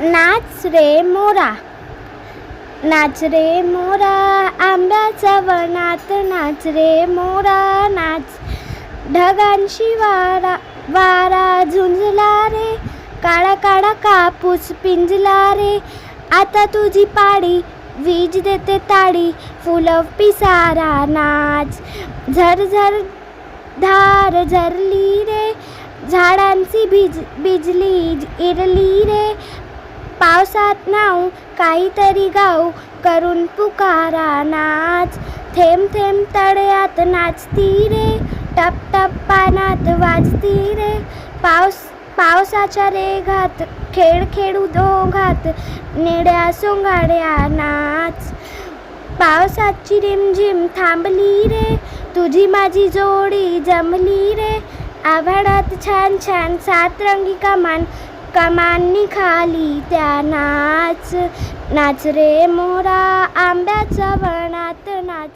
नाच रे मोरा. नाच रे मोरा आंब्याच्या वनात नाच रे मोरा नाच. ढगांशी वारा वारा झुंजला रे. काळा काळा कापूस पिंजला रे. आता तुझी पाडी वीज देते ताडी. फुलं पिसारा नाच. झर झर धार झरली रे. झाडांची भिज बिजली इरली रे. पावसात नाव काहीतरी गाऊ करून पुकारा नाच थेंब थेंब तळ्यात नाचती रे टप टप पानात वाजती रे. पावस पावसाच्या रेघात खेळ खेळू दोघात निड्या सोंगाड्या नाच पावसाची रिमझिम थांबली रे तुझी माझी जोडी जमली रे. आभाळात छान छान सात रंगी कमान कमानी खाली त्या नाच. नाच रे मोरा आंब्याच्या वनात नाच.